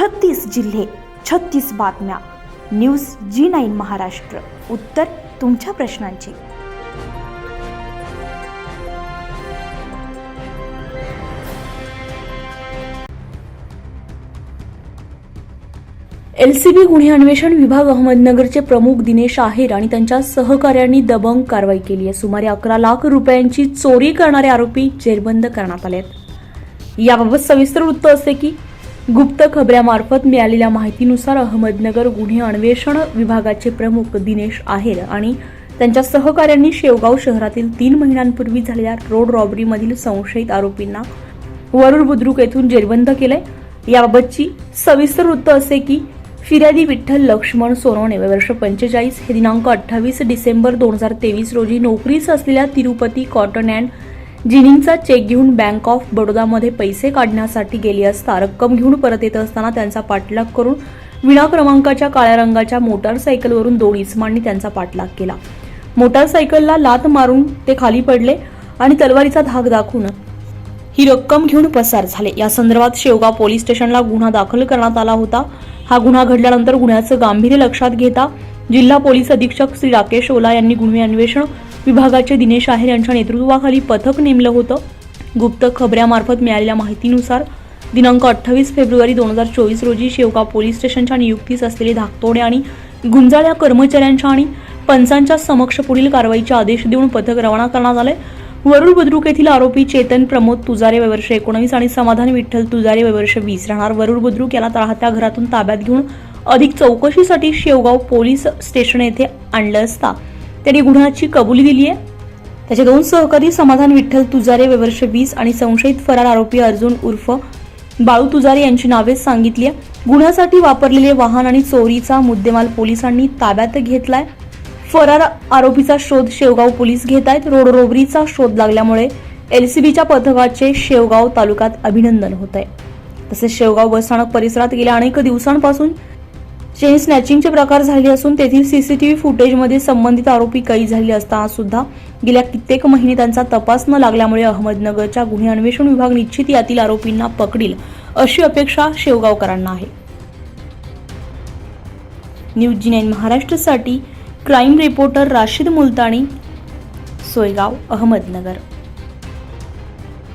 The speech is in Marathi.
छत्तीस जिल्हे छत्तीस बातम्या. News G nine Maharashtra. उत्तर तुमच्या प्रश्नांची. एलसीबी गुन्हे अन्वेषण विभाग अहमदनगरचे प्रमुख दिनेश आहेर आणि त्यांच्या सहकाऱ्यांनी दबंग कारवाई केली आहे. सुमारे अकरा लाख रुपयांची चोरी करणारे आरोपी जेरबंद करण्यात आले आहेत. याबाबत सविस्तर वृत्त असे की गुप्त खबऱ्यामार्फत मिळालेल्या माहितीनुसार अहमदनगर गुन्हे अन्वेषण विभागाचे प्रमुख दिनेश आहेर आणि त्यांच्या सहकाऱ्यांनी शेवगाव शहरातील तीन महिन्यांपूर्वी झालेल्या रोड रॉबरीमधील संशयित आरोपींना वरुड बुद्रुक येथून जेरबंद केलंय. याबाबतची सविस्तर वृत्त असे की फिर्यादी विठ्ठल लक्ष्मण सोनवणे वर्ष पंचेचाळीस हे दिनांक अठ्ठावीस डिसेंबर दोन हजार तेवीस रोजी नोकरीस असलेल्या तिरुपती कॉटन अँड जिनिंगचा चेक घेऊन बँक ऑफ बडोदामध्ये पैसे काढण्यासाठी गेली असता रक्कम घेऊन परत येत असताना त्यांचा पाठलाग करून विना क्रमांकाच्या काळ्या रंगाच्या मोटारसायकलवरून दोन इसमांनी त्यांचा पाठलाग केला. मोटारसायकलला लात मारून ते खाली पडले आणि तलवारीचा धाक दाखवून ही रक्कम घेऊन पसार झाले. या संदर्भात शेवगाव पोलीस स्टेशनला गुन्हा दाखल करण्यात आला होता. हा गुन्हा घडल्यानंतर गुन्ह्याचं गांभीर्य लक्षात घेता जिल्हा पोलीस अधीक्षक श्री राकेश ओला यांनी गुन्हे अन्वेषण विभागाचे दिनेश आहेर यांच्या नेतृत्वाखाली पथक नेमलं होतं. गुप्त खबऱ्यामार्फत मिळालेल्या माहितीनुसार दिनांक अठ्ठावीस फेब्रुवारी दोन हजार चोवीस रोजी शेवगाव पोलीस स्टेशनच्या नियुक्तीस असलेले धाकतोडे आणि गुंजाळ्या कर्मचाऱ्यांच्या आणि पंचांच्या समक्ष पुढील कारवाईचे आदेश देऊन पथक रवाना करण्यात आले वरुड बुद्रुक येथील आरोपी चेतन प्रमोद तुजारे वर्ष एकोणवीस आणि समाधान विठ्ठल तुजारे वर्ष वीस राहणार. वरुड बुद्रुक याला राहत्या घरातून ताब्यात घेऊन अधिक चौकशीसाठी शेवगाव पोलीस स्टेशन येथे आणलं असता. त्यांनी गुन्ह्याची कबुली दिली आहे. त्याचे दोन सहकारी समाधान विठ्ठल तुजारे वर्ष वीस आणि संशयित फरार आरोपी अर्जुन उर्फ बाळू तुजारे यांची नावे सांगितली आहे. गुन्ह्यासाठी वापरलेले वाहन आणि चोरीचा मुद्देमाल पोलिसांनी ताब्यात घेतलाय. फरार आरोपीचा शोध शेवगाव पोलीस घेत आहेत. रोड रोबरीचा शोध लागल्यामुळे एलसीबीच्या पथकाचे शेवगाव तालुक्यात अभिनंदन होत आहे. तसेच शेवगाव बसस्थानक परिसरात गेल्या अनेक दिवसांपासून चेन स्नॅचिंगचे प्रकार झाले असून तेथील सीसीटीव्ही फुटेजमध्ये संबंधित आरोपी कैद झाले असताना सुद्धा गेल्या कित्येक महिने त्यांचा तपास न लागल्यामुळे अहमदनगरच्या गुन्हे अन्वेषण विभाग निश्चित यातील आरोपींना पकडील अशी अपेक्षा शेवगावकरांना आहे. न्यूज जी नाईन महाराष्ट्रसाठी क्राईम रिपोर्टर राशीद मुलतानी सोयगाव अहमदनगर.